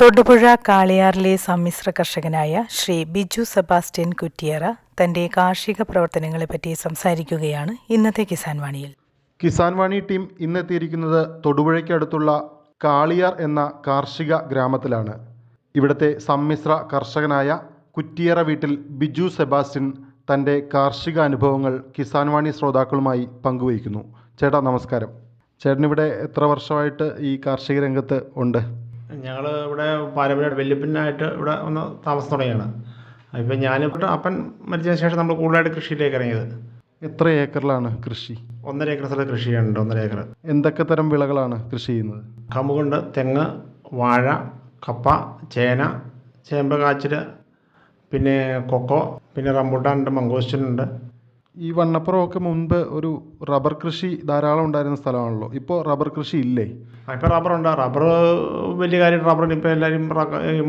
തൊടുപുഴ കാളിയാറിലെ സമ്മിശ്ര കർഷകനായ ശ്രീ ബിജു സെബാസ്റ്റ്യൻ കുറ്റിയറ തന്റെ കാർഷിക പ്രവർത്തനങ്ങളെപ്പറ്റി സംസാരിക്കുകയാണ് ഇന്നത്തെ കിസാൻ വാണിയിൽ. കിസാൻ വാണി ടീം ഇന്നെത്തിയിരിക്കുന്നത് തൊടുപുഴയ്ക്കടുത്തുള്ള കാളിയാർ എന്ന കാർഷിക ഗ്രാമത്തിലാണ്. ഇവിടുത്തെ സമ്മിശ്ര കർഷകനായ കുറ്റിയറ വീട്ടിൽ ബിജു സെബാസ്റ്റ്യൻ തന്റെ കാർഷിക അനുഭവങ്ങൾ കിസാൻ വാണി ശ്രോതാക്കളുമായി പങ്കുവയ്ക്കുന്നു. ചേട്ടാ നമസ്കാരം. ചേട്ടനിവിടെ എത്ര വർഷമായിട്ട് ഈ കാർഷിക രംഗത്ത് ഉണ്ട്? ഞങ്ങൾ ഇവിടെ പാരമ്പര്യ വല്യപ്പനായിട്ട് ഇവിടെ ഒന്ന് താമസം തുടങ്ങിയാണ്. ഇപ്പം ഞാനിവിടെ അപ്പൻ മരിച്ചതിന് ശേഷം നമ്മൾ കൂടുതലായിട്ട് കൃഷിയിലേക്ക് ഇറങ്ങിയത്. എത്ര ഏക്കറിലാണ് കൃഷി? ഒന്നര ഏക്കർ സ്ഥലത്ത് കൃഷി ചെയ്യുന്നുണ്ട് ഒന്നര ഏക്കർ. എന്തൊക്കെ തരം വിളകളാണ് കൃഷി ചെയ്യുന്നത്? കമുകുണ്ട് തെങ്ങ് വാഴ കപ്പ ചേന ചേമ്പ് കാച്ചിൽ പിന്നെ കൊക്കോ പിന്നെ റംബൂട്ടാനുണ്ട് മംഗോസ്റ്റിനുണ്ട് ഈ വണ്ണപ്പുറമൊക്കെ മുൻപ് ഒരു റബ്ബർ കൃഷി ധാരാളം ഉണ്ടായിരുന്ന സ്ഥലമാണല്ലോ. ഇപ്പോൾ റബ്ബർ കൃഷി ഇല്ലേ? ഇപ്പോൾ റബ്ബർ ഉണ്ട്. റബ്ബർ വലിയ കാര്യം റബ്ബറിന് ഇപ്പോൾ എല്ലാവരും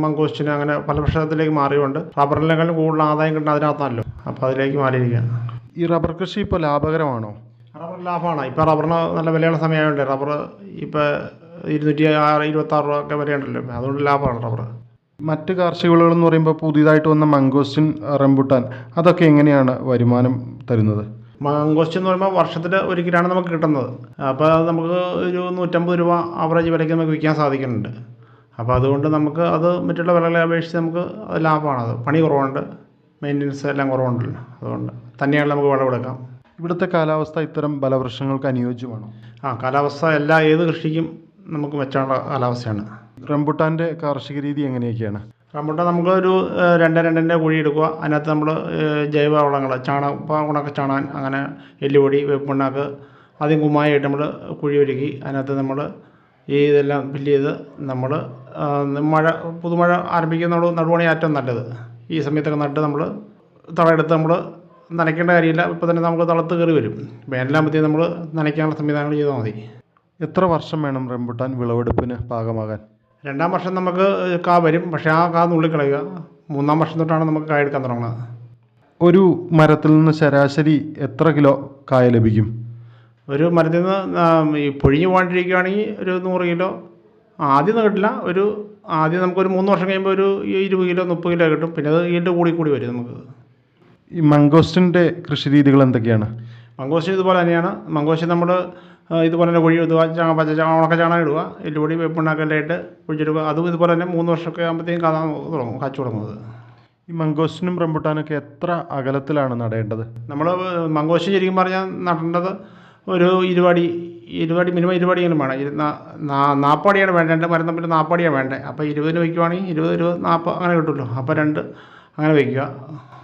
മങ്കോസ്റ്റിന് അങ്ങനെ പല ഭക്ഷണത്തിലേക്ക് മാറിയുണ്ട്. റബ്ബറിനേക്കാളും കൂടുതൽ ആദായം കിട്ടുന്ന അതിനകത്താണല്ലോ. അപ്പോൾ അതിലേക്ക് മാറിയിരിക്കുകയാണ്. ഈ റബ്ബർ കൃഷി ഇപ്പോൾ ലാഭകരമാണോ? റബ്ബർ ലാഭമാണ്. ഇപ്പോൾ റബ്ബറിന് നല്ല വിലയുള്ള സമയമായതുകൊണ്ട് റബ്ബർ ഇപ്പോൾ ഇരുന്നൂറ്റി ആറ് ഇരുപത്താറ് രൂപ ഒക്കെ വിലയുണ്ടല്ലോ. അതുകൊണ്ട് ലാഭമാണ് റബ്ബർ. മറ്റ് കാർഷിക വിളകൾ എന്ന് പറയുമ്പോൾ പുതിയതായിട്ട് വന്ന മംഗോസ്റ്റിൻ റംബുട്ടാൻ അതൊക്കെ എങ്ങനെയാണ് വരുമാനം തരുന്നത്? മംഗോസ്റ്റ് എന്ന് പറയുമ്പോൾ വർഷത്തിൽ ഒരിക്കലാണ് നമുക്ക് കിട്ടുന്നത്. അപ്പോൾ അത് നമുക്ക് ഒരു നൂറ്റമ്പത് രൂപ ആവറേജ് വിലയ്ക്ക് നമുക്ക് വിൽക്കാൻ സാധിക്കുന്നുണ്ട്. അപ്പോൾ അതുകൊണ്ട് നമുക്ക് അത് മറ്റുള്ള വിളകളെ അപേക്ഷിച്ച് നമുക്ക് ലാഭമാണ്. അത് പണി കുറവുണ്ട്. മെയിന്റനൻസ് എല്ലാം കുറവുണ്ടല്ലോ. അതുകൊണ്ട് തന്നെയാണ് നമുക്ക് വിളവെടുക്കാം ഇവിടുത്തെ കാലാവസ്ഥ ഇത്തരം ബലവൃക്ഷങ്ങൾക്ക് അനുയോജ്യമാണോ? ആ കാലാവസ്ഥ എല്ലാ ഏത് കൃഷിക്കും നമുക്ക് മെച്ചമുള്ള കാലാവസ്ഥയാണ്. റംബുട്ടാന്റെ കാർഷിക രീതി എങ്ങനെയൊക്കെയാണ്? റംബുട്ടാൻ നമുക്കൊരു രണ്ട് രണ്ടിന്റെ കുഴി എടുക്കുക. അതിനകത്ത് നമ്മൾ ജൈവ വളങ്ങൾ ചാണ ഉണക്ക ചാണാൻ അങ്ങനെ എല്ലുപൊടി വേപ്പിണ്ണാക്ക് ആദ്യം കുമ്മായിട്ട് നമ്മൾ കുഴി ഒരുക്കി അതിനകത്ത് നമ്മൾ ഈ ഇതെല്ലാം ഫില്ല് ചെയ്ത് നമ്മൾ മഴ പുതുമഴ ആരംഭിക്കുന്ന നടുവണി ഏറ്റവും നല്ലത്. ഈ സമയത്തൊക്കെ നട്ട് നമ്മൾ തളയെടുത്ത് നമ്മൾ നനയ്ക്കേണ്ട കാര്യമില്ല. ഇപ്പോൾ തന്നെ നമുക്ക് തളത്ത് കയറി വരും. വേനലാകുമ്പോഴത്തേക്കും നമ്മൾ നനയ്ക്കാനുള്ള സംവിധാനങ്ങൾ ചെയ്താൽ മതി. എത്ര വർഷം വേണം റംബുട്ടാൻ വിളവെടുപ്പിന് പാകമാകാൻ? രണ്ടാം വർഷം നമുക്ക് കാ വരും. പക്ഷേ ആ കാ നുള്ളിക്കളയുക. മൂന്നാം വർഷം തൊട്ടാണ് നമുക്ക് കായ എടുക്കാൻ തുടങ്ങുന്നത്. ഒരു മരത്തിൽ നിന്ന് ശരാശരി എത്ര കിലോ കായ ലഭിക്കും? ഒരു മരത്തിൽ നിന്ന് ഈ പൊഴിഞ്ഞു പോകാണ്ടിരിക്കുകയാണെങ്കിൽ ഒരു നൂറ് കിലോ. ആദ്യം ഒന്നും കിട്ടില്ല. ഒരു ആദ്യം നമുക്കൊരു മൂന്ന് വർഷം കഴിയുമ്പോൾ ഒരു ഇരുപത് കിലോ മുപ്പത് കിലോ കിട്ടും. പിന്നെ അത് ഈൽഡ് കൂടി കൂടി വരും നമുക്ക്. ഈ മംഗോസ്റ്റിന്റെ കൃഷി രീതികൾ എന്തൊക്കെയാണ്? മംഗോസ്റ്റ് ഇതുപോലെ തന്നെയാണ്. മംഗോസ്റ്റ് നമ്മൾ ഇതുപോലെ തന്നെ കുഴി ഇടുക ചാണക പച്ച ചാണക ഉണക്ക ചാണകം ഇടുക എല്ലുപൊടി വെപ്പിണ്ണാക്കെല്ലാം ഇട്ട് കുഴിച്ചിടുക. അതും ഇതുപോലെ തന്നെ മൂന്ന് വർഷമൊക്കെ ആകുമ്പോഴത്തേക്കും കഥ തുടങ്ങും കാച്ചു തുടങ്ങുന്നത്. ഈ മംഗോസ്റ്റിനും റംബുട്ടാനൊക്കെ എത്ര അകലത്തിലാണ് നടേണ്ടത്? നമ്മൾ മങ്കോസ് ശരിക്കും പറഞ്ഞാൽ നടേണ്ടത് ഒരു ഇരുപടി ഇരുപടി മിനിമം ഇരുപടിയെങ്കിലും വേണം. ഇരു നാ- നാ- നാപ്പടിയാണ് വേണ്ടത്. രണ്ട് മരം തമ്മിൽ നാപ്പടിയാണ് വേണ്ടത്. അപ്പോൾ ഇരുപതിന് വയ്ക്കുവാണെങ്കിൽ ഇരുപത് ഇരുപത് നാൽപ്പത് അങ്ങനെ കിട്ടുമല്ലോ. അപ്പോൾ രണ്ട് അങ്ങനെ വയ്ക്കുക.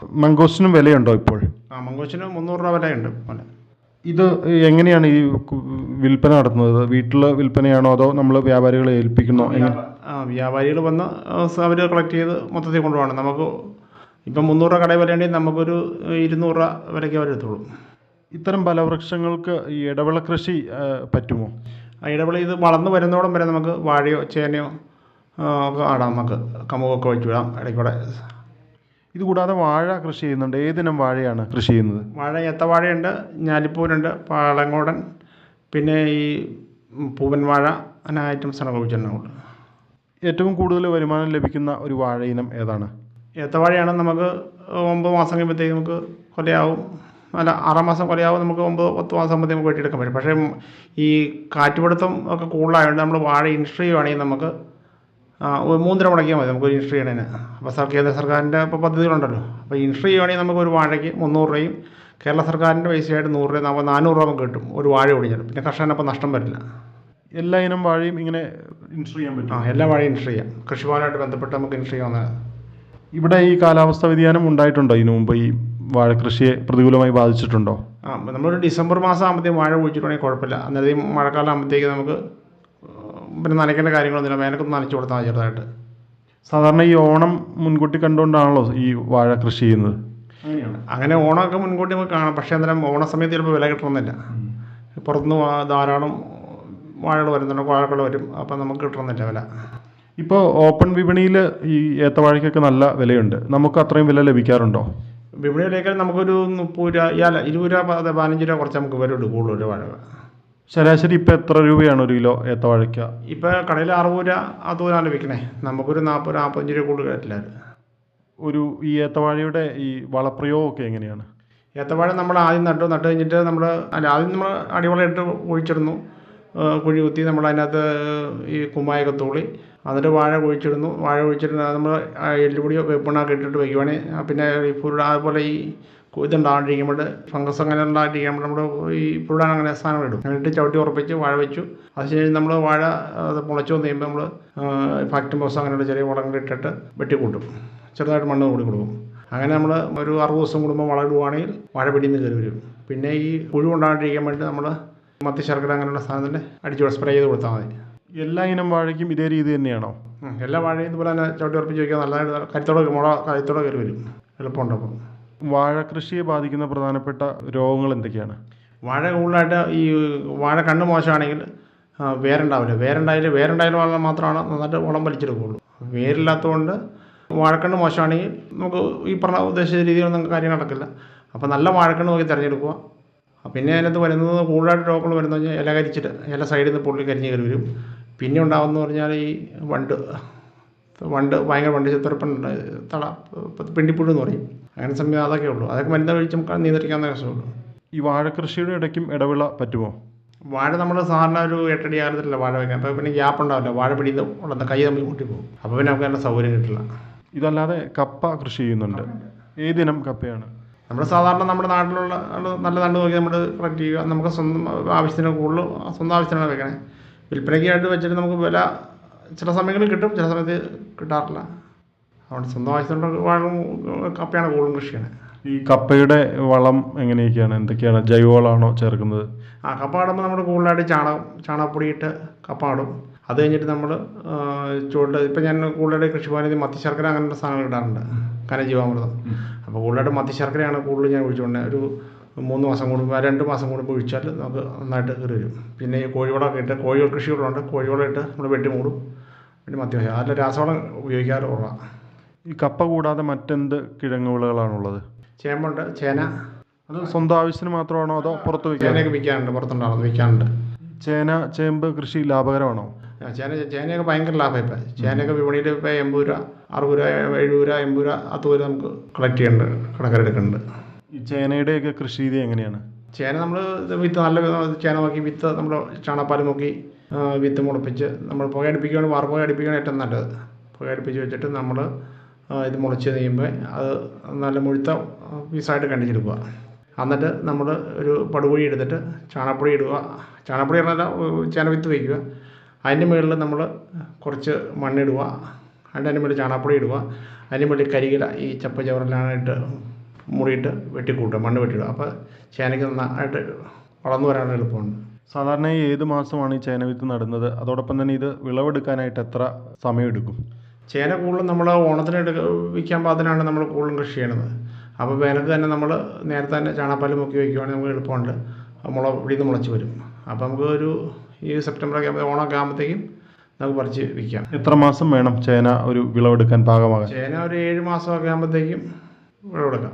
മംഗോസ്റ്റിനും വിലയുണ്ടോ ഇപ്പോൾ? ആ മങ്കോസിന് മുന്നൂറ് രൂപ വിലയുണ്ട് പോലെ ഇത് എങ്ങനെയാണ് ഈ വിൽപ്പന നടത്തുന്നത്? വീട്ടിൽ വിൽപ്പനയാണോ അതോ നമ്മൾ വ്യാപാരികളെ ഏൽപ്പിക്കുന്നോ? ആ വ്യാപാരികൾ വന്ന് അവർ കളക്ട് ചെയ്ത് മൊത്തത്തിൽ കൊണ്ടുപോകണം. നമുക്ക് ഇപ്പം മുന്നൂറ് രൂപ കടയിൽ വരേണ്ടി നമുക്കൊരു ഇരുന്നൂറ് രൂപ വരയ്ക്ക് അവരെടുത്തോളൂ ഇത്തരം ഫലവൃക്ഷങ്ങൾക്ക് ഈ ഇടവിള കൃഷി പറ്റുമോ? ആ ഇടവേള ഇത് വളർന്നു വരുന്നോടം വരെ നമുക്ക് വാഴയോ ചേനയോ ഒക്കെ നടാം നമുക്ക് കമുകൊക്കെ വെച്ച് വിടാം ഇടയ്ക്കൂടെ ഇതുകൂടാതെ വാഴ കൃഷി ചെയ്യുന്നുണ്ട്. ഏതിനം വാഴയാണ് കൃഷി ചെയ്യുന്നത്? വാഴ ഏത്തവാഴയുണ്ട് ഞാലിപ്പൂരുണ്ട് പാളങ്ങോടൻ പിന്നെ ഈ പൂവൻ വാഴ അങ്ങനെ ഐറ്റംസാണ് ഉപയോഗിച്ചിട്ടുണ്ട് ഏറ്റവും കൂടുതൽ വരുമാനം ലഭിക്കുന്ന ഒരു വാഴ ഇനം ഏതാണ്? ഏത്തവാഴയാണ് നമുക്ക് ഒമ്പത് മാസം കഴിയുമ്പോഴത്തേക്ക് നമുക്ക് കൊലയാവും. അല്ല ആറാം മാസം കൊലയാവും നമുക്ക് ഒമ്പത് പത്ത് മാസം ആകുമ്പോഴത്തേക്ക് നമുക്ക് വെട്ടിയെടുക്കാൻ പറ്റും. പക്ഷേ ഈ കാറ്റുപിടുത്തം ഒക്കെ കൂടുതലായതുകൊണ്ട് നമ്മൾ വാഴ ഇൻഡസ്ട്രി ചെയ്യുവാണെങ്കിൽ നമുക്ക് മൂന്നര മുടക്കിയാൽ മതി നമുക്ക് ഒരു ഇൻഡസ്ട്രി ചെയ്യണതിന് അപ്പോൾ സർ കേന്ദ്ര സർക്കാരിന്റെ ഇപ്പോൾ പദ്ധതികളുണ്ടല്ലോ. അപ്പോൾ ഇൻഷുറി ചെയ്യുകയാണെങ്കിൽ നമുക്ക് ഒരു വാഴയ്ക്ക് മുന്നൂറ് രൂപയും കേരള സർക്കാരിന്റെ പൈസയായിട്ട് നൂറ് രൂപ നമുക്ക് നാനൂറ് രൂപ നമുക്ക് കിട്ടും. ഒരു വാഴ ഒടിഞ്ഞാൽ പിന്നെ കർഷകനപ്പോൾ നഷ്ടം വരില്ല. എല്ലാ ഇനം വാഴയും ഇങ്ങനെ ഇൻഷുർ ചെയ്യാൻ പറ്റും. ആ എല്ലാ വാഴയും ഇൻഷുറി ചെയ്യാം. കൃഷിഭവനുമായിട്ട് ബന്ധപ്പെട്ട് നമുക്ക് ഇൻഷുറി ചെയ്യാവുന്ന ഇവിടെ ഈ കാലാവസ്ഥ വ്യതിയാനം ഉണ്ടായിട്ടുണ്ടോ? ഇതിനു മുമ്പ് ഈ വാഴ കൃഷിയെ പ്രതികൂലമായി ബാധിച്ചിട്ടുണ്ടോ? ആ നമ്മളൊരു ഡിസംബർ മാസം ആകുമ്പോഴത്തേക്കും വാഴ കുഴിച്ചിട്ടുണ്ടെങ്കിൽ കുഴപ്പമില്ല. അന്നേരം മഴക്കാലം ആകുമ്പോഴത്തേക്ക് നമുക്ക് പിന്നെ നനയ്ക്കേണ്ട കാര്യങ്ങളൊന്നുമില്ല. മേനക്കൊന്ന് നനച്ചു കൊടുത്താൽ മതി ചെറുതായിട്ട്. സാധാരണ ഈ ഓണം മുൻകൂട്ടി കണ്ടുകൊണ്ടാണല്ലോ ഈ വാഴ കൃഷി ചെയ്യുന്നത്. അങ്ങനെ ഓണമൊക്കെ മുൻകൂട്ടി നമുക്ക് കാണാം. പക്ഷേ അന്നേരം ഓണ സമയത്ത് ചിലപ്പോൾ വില കിട്ടണമെന്നില്ല. പുറത്തുനിന്ന് ധാരാളം വാഴകൾ വരുന്നുണ്ട്. വാഴകൾ വരും. അപ്പം നമുക്ക് കിട്ടണമെന്നില്ല വില. ഇപ്പോൾ ഓപ്പൺ വിപണിയിൽ ഈ ഏത്തവാഴയ്ക്കൊക്കെ നല്ല വിലയുണ്ട്. നമുക്ക് അത്രയും വില ലഭിക്കാറുണ്ടോ? വിപണിയിലേക്ക് നമുക്കൊരു മുപ്പത് രൂപ ഇരുപത് രൂപ പത് പതിനഞ്ച് രൂപ കുറച്ച് നമുക്ക് വില കൂടുതൽ ഒരു വാഴ ശരാശരി ഇപ്പോൾ എത്ര രൂപയാണ് ഒരു കിലോ ഏത്തവാഴയ്ക്ക ഇപ്പോൾ കടയിൽ അറുപത് രൂപ അതുപോലെ വിൽക്കണേ. നമുക്കൊരു നാൽപ്പത് നാൽപ്പത്തഞ്ച് രൂപ കൂടുതൽ കിട്ടില്ല ഒരു ഈ ഏത്തവാഴയുടെ ഈ വളപ്രയോഗമൊക്കെ എങ്ങനെയാണ്? ഏത്തവാഴ നമ്മൾ ആദ്യം നട്ടു നട്ട് കഴിഞ്ഞിട്ട് നമ്മൾ അല്ല ആദ്യം നമ്മൾ അടിവളയിട്ട് ഒഴിച്ചിടുന്നു കുഴി കുത്തി നമ്മൾ അതിനകത്ത് ഈ കുമ്മായൊക്കെ തൂളി എന്നിട്ട് വാഴ കുഴിച്ചിടുന്നു. വാഴ കുഴിച്ചിട്ട് നമ്മൾ എല്ലുപൊടിയോ വെപ്പിണ്ണൊക്കെ ഇട്ടിട്ട് വയ്ക്കുവാണെങ്കിൽ പിന്നെ അതുപോലെ ഈ ഇതുണ്ടാകാണ്ടിരിക്കുമ്പോൾ ഫംഗസ് അങ്ങനെ ഉണ്ടാകാണ്ടിരിക്കുമ്പോൾ നമ്മൾ ഈ പുരുടാൻ അങ്ങനെ സാധനം ഇടും. എന്നിട്ട് ചവിട്ടി ഉറപ്പിച്ച് വാഴ വെച്ചു. അതിനുശേഷം നമ്മൾ വാഴ അത് മുളച്ചു വന്ന് കഴിയുമ്പോൾ നമ്മൾ ഫാക്ടറി ബോസ് അങ്ങനെയുള്ള ചെറിയ വളങ്ങൾ ഇട്ടിട്ട് വെട്ടിക്കൂട്ടും. ചെറുതായിട്ട് മണ്ണ് കൂടി കൊടുക്കും. അങ്ങനെ നമ്മൾ ഒരു അറുപത് ദിവസം കൂടുമ്പോൾ വളരുവാണെങ്കിൽ വാഴ പിടിയിൽ നിന്ന് കയറി വരും. പിന്നെ ഈ പുഴു ഉണ്ടാകാണ്ടിരിക്കാൻ വേണ്ടി നമ്മൾ മത്തി ശർക്കര അങ്ങനെയുള്ള സാധനത്തിൽ അടിച്ചു സ്പ്രേ ചെയ്ത് കൊടുത്താൽ മതി. എല്ലാ ഇനം വാഴയ്ക്കും ഇതേ രീതി തന്നെയാണോ? എല്ലാ വാഴയും ഇതുപോലെ തന്നെ ചവിട്ടി ഉറപ്പിച്ച് വയ്ക്കുക നല്ലതായിട്ട് കരുത്തോടെ മുള കരുത്തോടെ കയറി വരും. എളുപ്പമുണ്ട് അപ്പം. വാഴ കൃഷിയെ ബാധിക്കുന്ന പ്രധാനപ്പെട്ട രോഗങ്ങൾ എന്തൊക്കെയാണ്? വാഴ കൂടുതലായിട്ട് ഈ വാഴ കണ്ണ് മോശമാണെങ്കിൽ വേരുണ്ടാവില്ല. വേരുണ്ടായാലും വേരുണ്ടായാലും വളം മാത്രമാണ് നന്നായിട്ട് വളം വലിച്ചെടുക്കുകയുള്ളൂ. വേരില്ലാത്തതുകൊണ്ട് വാഴക്കണ്ണ് മോശമാണെങ്കിൽ നമുക്ക് ഈ പറഞ്ഞ ഉദ്ദേശിച്ച രീതിയിലൊന്നും കാര്യം നടക്കില്ല. അപ്പോൾ നല്ല വാഴക്കണ്ണ് നോക്കി തിരഞ്ഞെടുക്കുക. പിന്നെ അതിനകത്ത് വരുന്നത് കൂടുതലായിട്ട് രോഗങ്ങൾ വരുന്നത് കഴിഞ്ഞാൽ ഇല കരിച്ചിട്ട് ഇല സൈഡിൽ നിന്ന് പൊള്ളി കരിഞ്ഞ് കയറി വരും. പിന്നെ ഉണ്ടാകുമെന്ന് പറഞ്ഞാൽ ഈ വണ്ട് വണ്ട് ഭയങ്കര വണ്ട് ചിത്രപ്പുണ്ട് തള പിണ്ടിപ്പുഴു എന്ന് പറയും. അങ്ങനെ സമയം അതൊക്കെ ഉള്ളൂ. അതൊക്കെ മരുന്ന് കഴിച്ച് നമുക്ക് നിയന്ത്രിക്കാവുന്ന രസമുള്ളൂ ഈ വാഴ കൃഷിയുടെ ഇടയ്ക്കും ഇടവിള പറ്റുമോ? വാഴ നമ്മൾ സാധാരണ ഒരു എട്ടടി ആകത്തില്ല വാഴ വെക്കാൻ അപ്പോൾ പിന്നെ ഗ്യാപ്പ് ഉണ്ടാവില്ല. വാഴ പിടിയിൽ ഉള്ളത് കൈ തമ്മിൽ കൂട്ടി പോകും. അപ്പോൾ പിന്നെ നമുക്ക് നല്ല സൗകര്യം കിട്ടില്ല. ഇതല്ലാതെ കപ്പ കൃഷി ചെയ്യുന്നുണ്ട്. ഏതിനം കപ്പയാണ്? നമ്മൾ സാധാരണ നമ്മുടെ നാട്ടിലുള്ള നല്ല തണ്ട് നോക്കി നമ്മൾ കളക്ട് ചെയ്യുക. നമുക്ക് സ്വന്തം ആവശ്യത്തിന് കൂടുതൽ സ്വന്തം ആവശ്യത്തിനാണ് വെക്കണേ വിൽപ്പനയ്ക്കായിട്ട് വെച്ചിട്ട് നമുക്ക് വില ചില സമയങ്ങളിൽ കിട്ടും ചില സമയത്ത് കിട്ടാറില്ല. അതുകൊണ്ട് സ്വന്തം ആവശ്യത്തിനുള്ള വളം കപ്പയാണ് കൂടുതലും കൃഷി കൃഷിയാണ്. ഈ കപ്പയുടെ വളം എങ്ങനെയൊക്കെയാണ്? എന്തൊക്കെയാണ്? ജൈവവളമാണോ ചേർക്കുന്നത്? ആ കപ്പ ആടുമ്പോൾ നമ്മൾ കൂടുതലായിട്ട് ചാണകം ചാണകപ്പൊടി ഇട്ട് കപ്പ നടും അത് കഴിഞ്ഞിട്ട് നമ്മൾ ചൂട് ഇപ്പം ഞാൻ കൂടുതലായിട്ട് കൃഷി മത്തി ശർക്കര അങ്ങനത്തെ സാധനങ്ങൾ ഇടാറുണ്ട്. കനജീവാമൃതം അപ്പോൾ കൂടുതലായിട്ട് മത്തിശർക്കരയാണ് കൂടുതൽ ഞാൻ ഒഴിച്ചുകൊണ്ട് ഒരു മൂന്ന് മാസം കൂടുമ്പോൾ രണ്ട് മാസം കൂടുമ്പോൾ ഒഴിച്ചാൽ നമുക്ക് നന്നായിട്ട് കയറി വരും. പിന്നെ ഈ കോഴിവളമൊക്കെ ഇട്ട് കോഴികൾ കൃഷികളുണ്ട്. കോഴിവളം ഇട്ട് നമ്മൾ വെട്ടി മൂടും. പിന്നെ മത്തി അതിൽ രാസവളം ഉപയോഗിക്കാറ് കുറവാണ് ഈ കപ്പ കൂടാതെ മറ്റെന്ത് കിഴങ്ങ് വിളകളാണുള്ളത് ചേമ്പുണ്ട് ചേന. അത് സ്വന്തം ആവശ്യത്തിന് മാത്രമാണോ അതോ പുറത്ത് വിൽക്കാനുണ്ട് ചേനയൊക്കെ വിൽക്കാനുണ്ട് ചേന ചേമ്പ് കൃഷി ലാഭകരമാണോ? ചേന ചേനയൊക്കെ ഭയങ്കര ലാഭം ഇപ്പം. ചേനയൊക്കെ വിപണിയിൽ ഇപ്പം എൺപത് രൂപ അറുപത് രൂപ എഴുപത് രൂപ എൺപത് രൂപ അത് വരെ നമുക്ക് കളക്ട് ചെയ്യുന്നുണ്ട് കടക്കാരെടുക്കുന്നുണ്ട് ഈ ചേനയുടെയൊക്കെ കൃഷി രീതി എങ്ങനെയാണ്? ചേന നമ്മൾ വിത്ത് നല്ല ചേന നോക്കി വിത്ത് നമ്മൾ ചാണകപ്പാൽ നോക്കി വിത്ത് മുളപ്പിച്ച് നമ്മൾ പുകയടിപ്പിക്കുകയാണ് വാർപ്പുക അടുപ്പിക്കുകയാണ് ഏറ്റവും നല്ലത്. പുകയടിപ്പിച്ച് വെച്ചിട്ട് നമ്മൾ ഇത് മുളച്ച് കഴിയുമ്പോൾ അത് നല്ല മുഴുത്ത പീസായിട്ട് കണ്ടിച്ചെടുക്കുക. എന്നിട്ട് നമ്മൾ ഒരു പടുകുഴി എടുത്തിട്ട് ചാണകപ്പൊടി ഇടുക. ചാണകപ്പൊടി പറഞ്ഞാൽ ചേന വിത്ത് വയ്ക്കുക അതിന്റെ മുകളിൽ നമ്മൾ കുറച്ച് മണ്ണിടുക അതിന്റെ മുകളിൽ ചാണകപ്പൊടി ഇടുക. അതിന്റെ മുകളിൽ കരികില ഈ ചപ്പ ചവറെല്ലാം മുറിയിട്ട് വെട്ടിക്കൂട്ടുക മണ്ണ് വെട്ടിയിടുക. അപ്പോൾ ചേനയ്ക്ക് നന്നായിട്ട് വളർന്നു വരാനുള്ള എളുപ്പമുണ്ട് സാധാരണ ഏത് മാസമാണ് ഈ ചേന വിത്ത് നടുന്നത്? അതോടൊപ്പം തന്നെ ഇത് വിളവെടുക്കാനായിട്ട് എത്ര സമയമെടുക്കും? ചേന കൂടുതലും നമ്മൾ ഓണത്തിന് എടുക്ക വിൽക്കാൻ പാകത്തിനാണ് നമ്മൾ കൂടുതലും കൃഷി ചെയ്യണത് അപ്പോൾ വേനൽക്ക് തന്നെ നമ്മൾ നേരത്തെ തന്നെ ചാണകപ്പാൽ മുക്കി വയ്ക്കുവാണെങ്കിൽ നമുക്ക് എളുപ്പമുണ്ട്. മുള ഇവിടെ നിന്ന് മുളച്ച് വരും. അപ്പോൾ നമുക്ക് ഒരു ഈ സെപ്റ്റംബറൊക്കെ ആകുമ്പോൾ ഓണമൊക്കെ ആകുമ്പോഴത്തേക്കും നമുക്ക് പറിച്ച് വിൽക്കാം. എത്ര മാസം വേണം ചേന ഒരു വിളവെടുക്കാൻ പാകമാകാൻ? ചേന ഒരു ഏഴ് മാസമൊക്കെ ആകുമ്പോഴത്തേക്കും വിളവെടുക്കാം.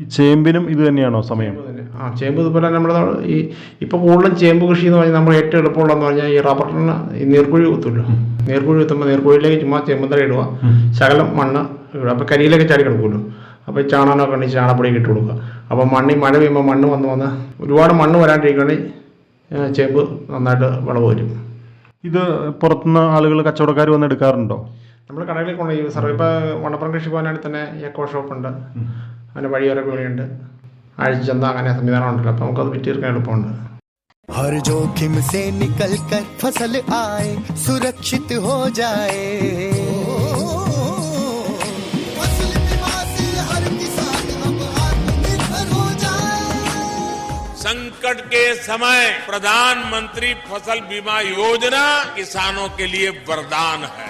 ഈ ചേമ്പിനും ഇത് തന്നെയാണോ സമയം? ആ ചേമ്പ് ഇതുപോലെ നമ്മുടെ നമ്മൾ ഈ ഇപ്പോൾ കൂടുതലും ചേമ്പ് കൃഷി എന്ന് പറഞ്ഞാൽ നമ്മൾ ഏറ്റവും എളുപ്പമുള്ളതെന്ന് പറഞ്ഞാൽ ഈ റബ്ബറിന് ഈ നീർക്കുഴി കുത്തുമല്ലോ നീർക്കുഴി കുത്തുമ്പോൾ നീർക്കുഴിയിലേക്ക് ചുമ്മാ ചേമ്പന്തര ഇടുക. ശകലം മണ്ണ് ഇടുക. അപ്പോൾ കരിയിലേക്ക് ചാടി കിടക്കുമല്ലോ. അപ്പോൾ ചാണകമൊക്കെ ഉണ്ടെങ്കിൽ ചാണപ്പൊടി ഇട്ട് കൊടുക്കുക. അപ്പോൾ മണ്ണി മഴ പെയ്യുമ്പോൾ മണ്ണ് വന്ന് വന്ന് ഒരുപാട് മണ്ണ് വരാണ്ടിരിക്കുകയാണെങ്കിൽ ചേമ്പ് നന്നായിട്ട് വിളവ് വരും. ഇത് പുറത്തുനിന്ന് ആളുകൾ കച്ചവടക്കാർ വന്ന് എടുക്കാറുണ്ടോ? നമ്മൾ കടകളിൽ കൊണ്ടുപോയി സാർ ഇപ്പോൾ മണപ്പുറം കൃഷിഭവനാണെങ്കിൽ തന്നെ എക്കോ ഷോപ്പുണ്ട്. അങ്ങനെ വഴിയോര വിപണിയുണ്ട് ആഴ്ചന്ത അങ്ങനെ സംവിധാനം ഉണ്ടല്ലോ അപ്പോൾ നമുക്കത് വിറ്റ് തീർക്കാൻ എളുപ്പമുണ്ട് हर जोखिम से निकल कर फसल आए सुरक्षित हो जाए फसल बीमा से हर किसान अब आत्मनिर्भर हो जाए संकट के समय प्रधानमंत्री फसल बीमा योजना किसानों के लिए वरदान है